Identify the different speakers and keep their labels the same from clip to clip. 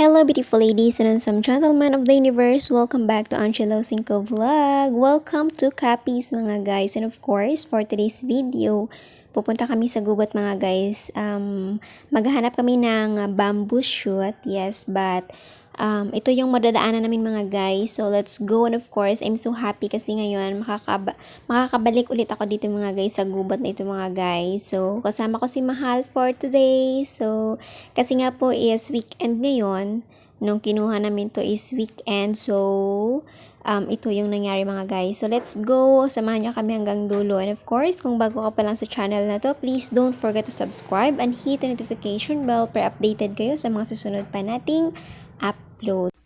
Speaker 1: Hello beautiful ladies and handsome gentlemen of the universe. Welcome back to Angelo Cinco Vlog. Welcome to Cappies mga guys. And of course, for today's video, pupunta kami sa gubat mga guys. Um, maghahanap kami ng bamboo shoot. Yes, but um, ito yung madadaanan namin mga guys. So let's go. And of course, I'm so happy kasi ngayon makakaba makakabalik ulit ako dito mga guys sa gubat na ito mga guys. So kasama ko si Mahal for today. So kasi nga po is weekend ngayon. Nung kinuha namin to is weekend. So um, ito yung nangyari mga guys. So let's go. Samahan nyo kami hanggang dulo. And of course, kung bago ka pa lang sa channel na to, please don't forget to subscribe and hit the notification bell para updated kayo sa mga susunod pa nating upload.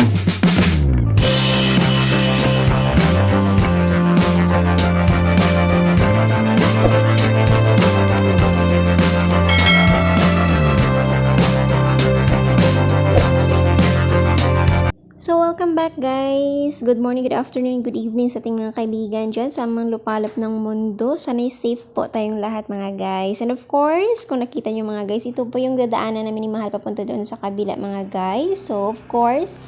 Speaker 1: Back guys! Good morning, good afternoon, good evening sa ating mga kaibigan dyan sa mga lupalop ng mundo. Sana'y safe po tayong lahat mga guys. And of course, kung nakita nyo mga guys, ito po yung dadaanan namin ni Mahal papunta doon sa kabila mga guys. So, of course,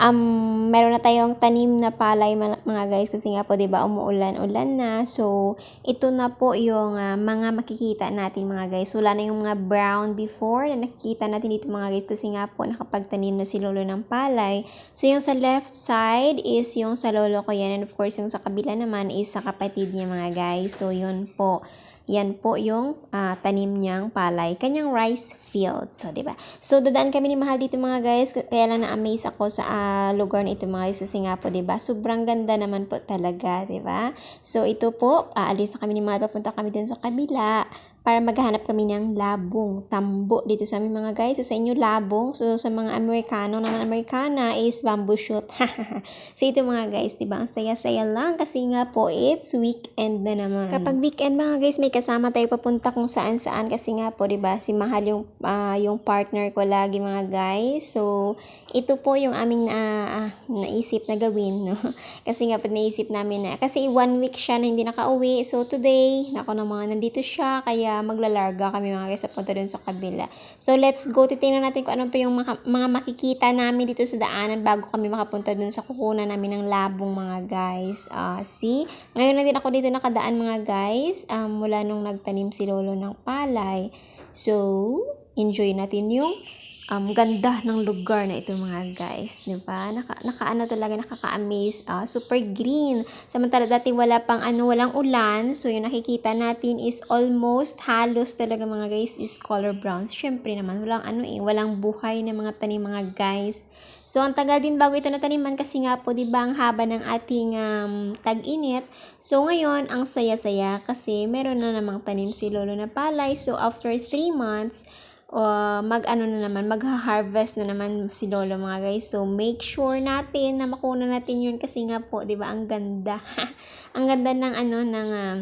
Speaker 1: um, meron na tayong tanim na palay mga guys kasi nga po 'di ba umuulan-ulan na. So ito na po yung ah, mga makikita natin mga guys. Wala na yung mga brown before na nakikita natin dito mga guys kasi nga po nakapagtanim na si lolo ng palay. So yung sa left side is yung sa lolo ko yan and of course yung sa kabila naman is sa kapatid niya mga guys. So yun po. Yan po yung ah, tanim niyang palay, kanyang rice field. So, di ba? So, dadaan kami ni Mahal dito mga guys. Kaya lang na-amaze ako sa ah, lugar na ito mga guys. Kasi nga di ba? Sobrang ganda naman po talaga, di ba? So, ito po, aalis na kami ni Mahal. Papunta kami dun sa kabila para maghanap kami ng labong, tambo dito sa aming mga guys. So, sa inyo labong. So, sa mga Amerikano naman Amerikana is bamboo shoot. so, ito mga guys, di ba? Ang saya-saya lang kasi nga po, it's weekend na naman. Kapag weekend mga guys, may kasama tayo papunta kung saan-saan kasi nga po, di ba? Si Mahal yung, ah, yung partner ko lagi mga guys. So, ito po yung aming na, ah, naisip na gawin, no? kasi nga po naisip namin na, kasi one week siya na hindi nakauwi. So, today, nako na mga nandito siya, kaya maglalarga kami mga guys, papunta dun sa kabila. So, let's go. Titingnan natin kung ano pa yung mga, mga makikita namin dito sa daanan bago kami makapunta dun sa kukunan namin ng labong mga guys. Ah, see? Ngayon na din ako dito nakadaan mga guys, um, mula nung nagtanim si Lolo ng palay. So, enjoy natin yung um, ganda ng lugar na ito mga guys, di ba? Naka, nakaano talaga, nakaka-amaze, ah, super green. Samantala dati wala pang ano, walang ulan, so yung nakikita natin is almost halos talaga mga guys is color brown. Syempre naman, walang ano eh, walang buhay na mga tanim mga guys. So ang tagal din bago ito nataniman kasi nga po, di ba, ang haba ng ating um, tag-init. So ngayon, ang saya-saya kasi meron na namang tanim si Lolo na palay. So after 3 months, uh, mag-ano na naman, mag-harvest na naman si Lolo mga guys. So, make sure natin na makuna natin yun kasi nga po, di ba, ang ganda. ang ganda ng ano, ng uh,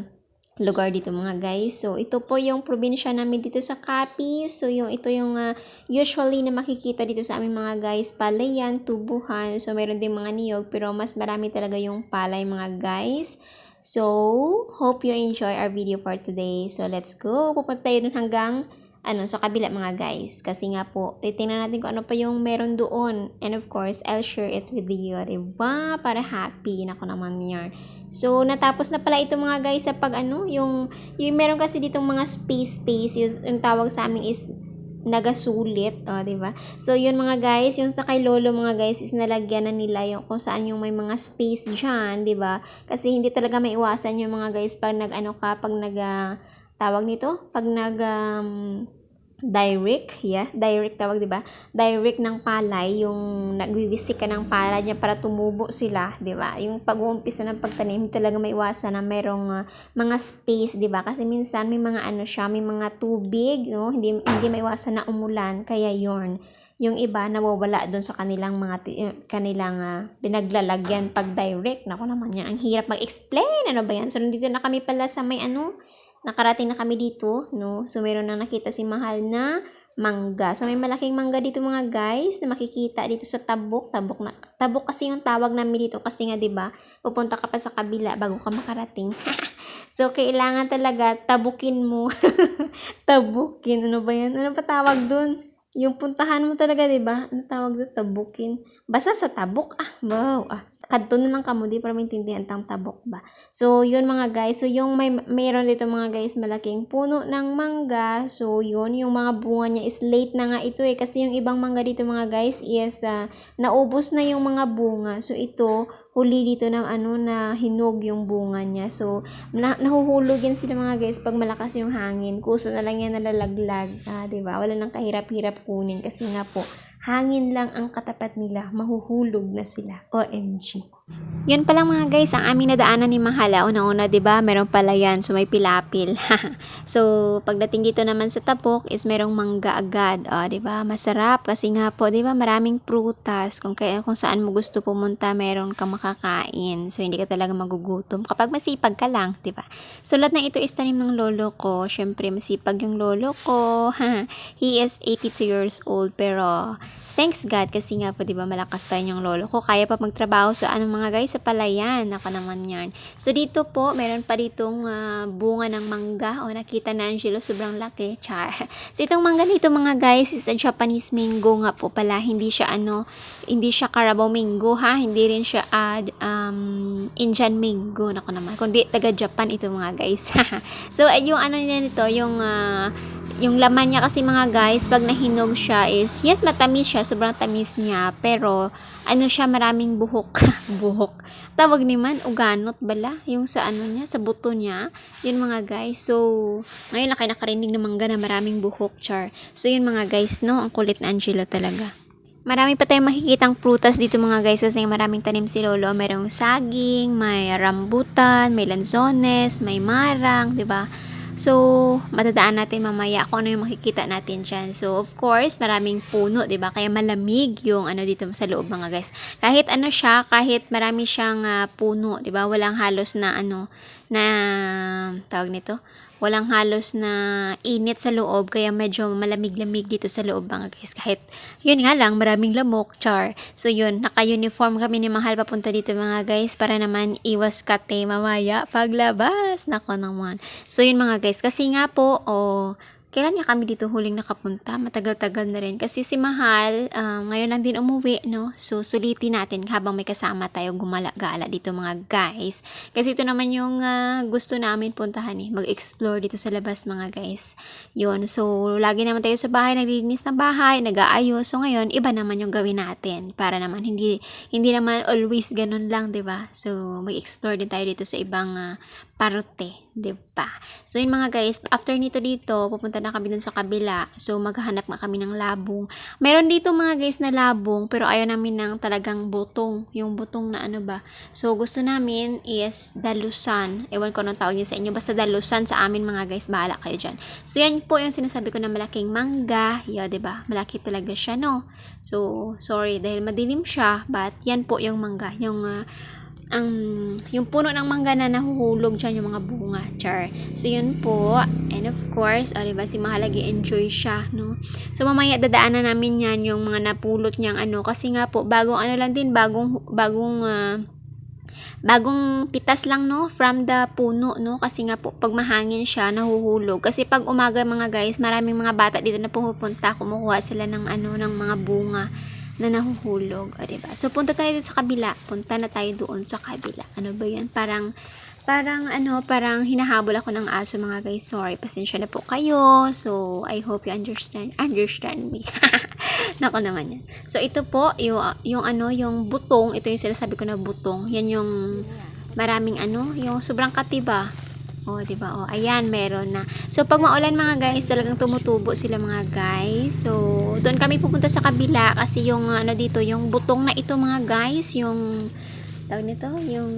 Speaker 1: lugar dito mga guys. So, ito po yung probinsya namin dito sa Capiz. So, yung, ito yung uh, usually na makikita dito sa aming mga guys, palayan, tubuhan. So, meron din mga niyog, pero mas marami talaga yung palay mga guys. So, hope you enjoy our video for today. So, let's go. Pupunta tayo dun hanggang ano, sa kabila mga guys. Kasi nga po, titingnan natin kung ano pa yung meron doon. And of course, I'll share it with you. Diba? Para happy. Nako naman yan. So, natapos na pala ito mga guys sa pag ano, yung, yung meron kasi ditong mga space space. Yung, yung tawag sa amin is nagasulit, oh, 'di ba? So yun mga guys, yung sa kay lolo mga guys is nalagyan na nila yung kung saan yung may mga space diyan, 'di ba? Kasi hindi talaga maiwasan yung mga guys pag nag-ano ka, pag nag uh, tawag nito, pag nag um, direct, yeah, direct tawag, 'di ba? Direct ng palay, yung nagwiwisik ka ng palay niya para tumubo sila, 'di ba? Yung pag-uumpisa ng pagtanim, talaga may iwasan na merong uh, mga space, 'di ba? Kasi minsan may mga ano siya, may mga tubig, no? Hindi hindi maiwasan na umulan, kaya 'yon. Yung iba nawawala doon sa kanilang mga kanilang uh, pag direct. Nako naman yan, ang hirap mag-explain. Ano ba yan? So nandito na kami pala sa may ano, nakarating na kami dito, no? So, meron na nakita si Mahal na mangga. So, may malaking mangga dito mga guys na makikita dito sa tabok. Tabok, na, tabok kasi yung tawag namin dito kasi nga, ba pupunta ka pa sa kabila bago ka makarating. so, kailangan talaga tabukin mo. tabukin. Ano ba yan? Ano pa tawag dun? yung puntahan mo talaga, ba? Ano tawag doon? Tabukin. Basta sa tabok. Ah, wow. Ah, kadto na lang kamo, di para maintindihan tang tabok ba. So, yun mga guys. So, yung may, mayroon dito mga guys, malaking puno ng mangga. So, yun, yung mga bunga niya is late na nga ito eh. Kasi yung ibang mangga dito mga guys is ah, naubos na yung mga bunga. So, ito, huli dito ng ano na hinog yung bunga niya. So, na, nahuhulog yan sila mga guys pag malakas yung hangin. Kuso na lang yan nalalaglag. Ah, 'di ba? Wala nang kahirap-hirap kunin kasi nga po hangin lang ang katapat nila, mahuhulog na sila. OMG. Yun pa lang mga guys, ang aming nadaanan ni Mahala, una-una, 'di ba? Meron pala yan, so may pilapil. so, pagdating dito naman sa tapok is merong mangga agad, oh, 'di ba? Masarap kasi nga po, 'di ba? Maraming prutas. Kung kaya kung saan mo gusto pumunta, meron kang makakain. So, hindi ka talaga magugutom kapag masipag ka lang, 'di ba? So, lahat ng ito is tanim ng lolo ko. Syempre, masipag yung lolo ko. He is 82 years old pero thanks God kasi nga po 'di ba malakas pa rin yung lolo ko. Kaya pa magtrabaho sa anong mga guys sa palayan. Ako naman 'yan. So dito po meron pa ditong ah, bunga ng mangga. O nakita na Angelo sobrang laki. Char. So itong mangga dito mga guys is a Japanese mango nga po pala. Hindi siya ano, hindi siya Carabao mango ha. Hindi rin siya ad um, Indian mango. Nako naman. Kundi taga Japan ito mga guys. so yung ano nito, yung ah, yung laman niya kasi mga guys, pag nahinog siya is, yes, matamis siya, sobrang tamis niya, pero, ano siya, maraming buhok. buhok. Tawag naman, uganot bala, yung sa ano niya, sa buto niya. Yun mga guys. So, ngayon na kayo nakarinig ng mangga na maraming buhok, char. So, yun mga guys, no, ang kulit na Angelo talaga. Marami pa tayong makikitang prutas dito mga guys kasi maraming tanim si Lolo. Merong saging, may rambutan, may lanzones, may marang, 'di ba? So, matadaan natin mamaya kung ano yung makikita natin dyan. So, of course, maraming puno, 'di ba Kaya malamig yung ano dito sa loob mga guys. Kahit ano siya, kahit marami siyang ah, puno, ba Walang halos na ano, na, tawag nito, walang halos na init sa loob kaya medyo malamig-lamig dito sa loob mga guys. Kahit yun nga lang maraming lamok char. So yun naka-uniform kami ni Mahal papunta dito mga guys para naman iwas kate mamaya paglabas. Nako naman. So yun mga guys kasi nga po oh kailan niya kami dito huling nakapunta? Matagal-tagal na rin. Kasi si Mahal, ah, ngayon lang din umuwi, no? So, sulitin natin habang may kasama tayo gumala-gala dito mga guys. Kasi ito naman yung ah, gusto namin puntahan eh. Mag-explore dito sa labas mga guys. Yun. So, lagi naman tayo sa bahay, naglilinis ng bahay, nag-aayos. So, ngayon, iba naman yung gawin natin. Para naman, hindi, hindi naman always ganun lang, 'di ba So, mag-explore din tayo dito sa ibang ah, parte, 'di ba So, yun mga guys, after nito dito, pupunta na kami dun sa kabila. So, maghahanap nga kami ng labong. Meron dito mga guys na labong, pero ayaw namin ng talagang butong. Yung butong na ano ba. So, gusto namin is dalusan. Ewan ko anong tawag yun sa inyo. Basta dalusan sa amin mga guys. Bahala kayo dyan. So, yan po yung sinasabi ko na malaking mangga. Yeah, 'di ba Malaki talaga siya, no? So, sorry dahil madilim siya. But, yan po yung mangga. Yung ah, ang yung puno ng mangga na nahuhulog dyan yung mga bunga, char. So, yun po. And of course, o, diba, si Mahalagi enjoy siya, no? So, mamaya dadaanan namin yan yung mga napulot niyang ano. Kasi nga po, bagong ano lang din, bagong, bagong, ah, bagong pitas lang no from the puno no kasi nga po pag mahangin siya nahuhulog kasi pag umaga mga guys maraming mga bata dito na pumupunta kumukuha sila ng ano ng mga bunga na nahuhulog, o diba? So, punta tayo dito sa kabila. Punta na tayo doon sa kabila. Ano ba yan? Parang, parang ano, parang hinahabol ako ng aso mga guys. Sorry, pasensya na po kayo. So, I hope you understand, understand me. Nako naman yan. So, ito po, yung, yung ano, yung butong, ito yung sinasabi ko na butong. Yan yung maraming ano, yung sobrang katiba. Oh, 'di ba? Oh, ayan, meron na. So pag maulan mga guys, talagang tumutubo sila mga guys. So doon kami pupunta sa kabila kasi yung ano dito, yung butong na ito mga guys, yung tawag nito, yung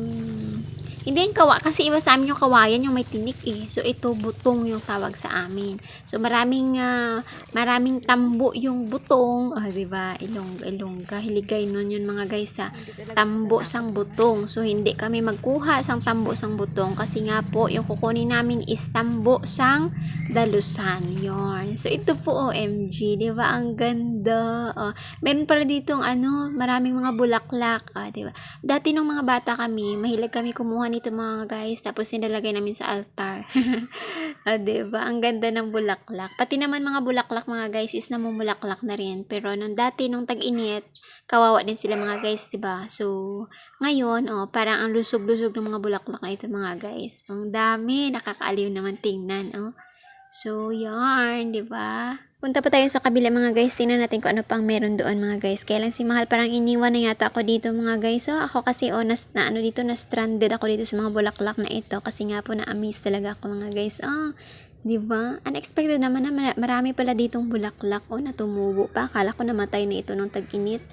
Speaker 1: hindi yung kawa, kasi iba sa amin yung kawayan, yung may tinik eh. So, ito, butong yung tawag sa amin. So, maraming, ah, maraming tambo yung butong. Ah, di ba? Ilong, ilongga, hiligay nun yun mga guys sa tambo sang butong. So, hindi kami magkuha sang tambo sang butong kasi nga po, yung kukunin namin is tambo sang dalusan. Yon. So, ito po OMG. di ba Ang ganda. Oh, meron pala ditong ano, maraming mga bulaklak. Di ba Dati nung mga bata kami, mahilig kami kumuha nito mga guys. Tapos nilalagay namin sa altar. di ba Ang ganda ng bulaklak. Pati naman mga bulaklak mga guys is namumulaklak na rin. Pero nung dati, nung tag-init, kawawa din sila mga guys, di ba So, ngayon, oh, parang ang lusog-lusog ng mga bulaklak na ito mga guys. Ang dami. Nakakaaliw naman tingnan. Oh. So, yarn, di ba? Punta pa tayo sa kabila mga guys. Tingnan natin kung ano pang meron doon mga guys. Kaya lang si Mahal parang iniwan na yata ako dito mga guys. So, ako kasi oh, nas, na ano dito, na stranded ako dito sa mga bulaklak na ito. Kasi nga po na-amaze talaga ako mga guys. Ah, di ba? Unexpected naman na mara- marami pala ditong bulaklak. Oh, natumubo pa. Akala ko namatay na ito nung tag-init.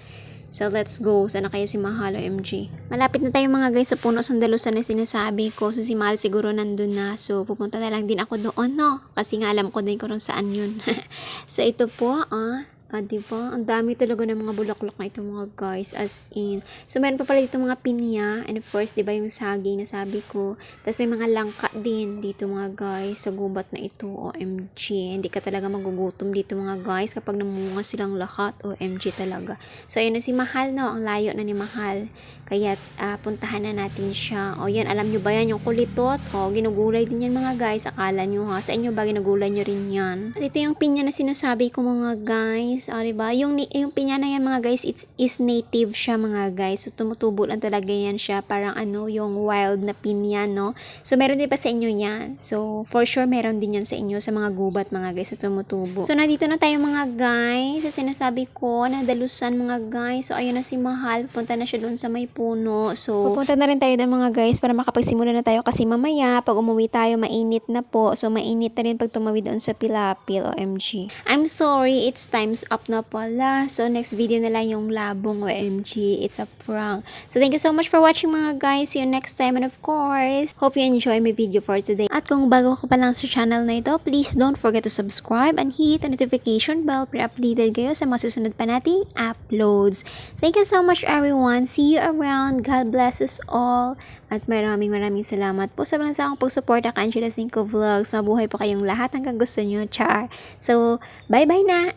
Speaker 1: So, let's go. Sana kayo si Mahal MG. Malapit na tayo mga guys sa puno sandalusan na sinasabi ko. So, si Mahal siguro nandun na. So, pupunta na lang din ako doon, no? Kasi nga alam ko din kung saan yun. so, ito po, ah. Ah, di ba? Ang dami talaga ng mga bulaklak na ito mga guys. As in. So, meron pa pala dito mga pinya. And of course, di ba yung saging na sabi ko. Tapos may mga langka din dito mga guys. Sa gubat na ito. OMG. Hindi ka talaga magugutom dito mga guys. Kapag namunga silang lahat. OMG talaga. So, ayun na si Mahal, no? Ang layo na ni Mahal. Kaya, ah, puntahan na natin siya. O, yan. Alam nyo ba yan? Yung kulitot. O, ginugulay din yan mga guys. Akala nyo ha. Sa inyo ba ginugulay nyo rin yan? At ito yung pinya na sinasabi ko mga guys. O, diba? Yung, yung pinya na yan mga guys, it's, is native siya mga guys. So, tumutubo lang talaga yan siya. Parang ano, yung wild na pinya, no? So, meron din pa sa inyo yan. So, for sure, meron din yan sa inyo sa mga gubat mga guys na tumutubo. So, nandito na tayo mga guys. Sa sinasabi ko, na dalusan mga guys. So, ayun na si Mahal. Punta na siya doon sa may puno. So, pupunta na rin tayo doon mga guys para makapagsimula na tayo kasi mamaya, pag umuwi tayo, mainit na po. So, mainit na rin pag tumawid doon sa Pilapil, OMG. I'm sorry, it's time's up na pala. So, next video na lang yung labong, OMG. It's a prank. So, thank you so much for watching mga guys. See you next time. And of course, hope you enjoy my video for today. At kung bago ka pa lang sa channel na ito, please don't forget to subscribe and hit the notification bell para updated kayo sa mga susunod pa nating uploads. Thank you so much everyone. See you around. God bless us all. At maraming maraming salamat po sa mga akong pagsuporta ka Angela Cinco Vlogs. Mabuhay po kayong lahat hanggang gusto nyo. Char. So, bye-bye na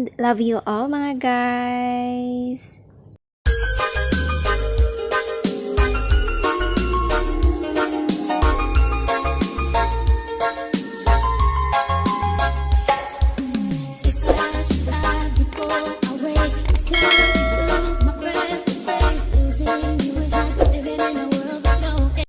Speaker 1: and love you all mga guys.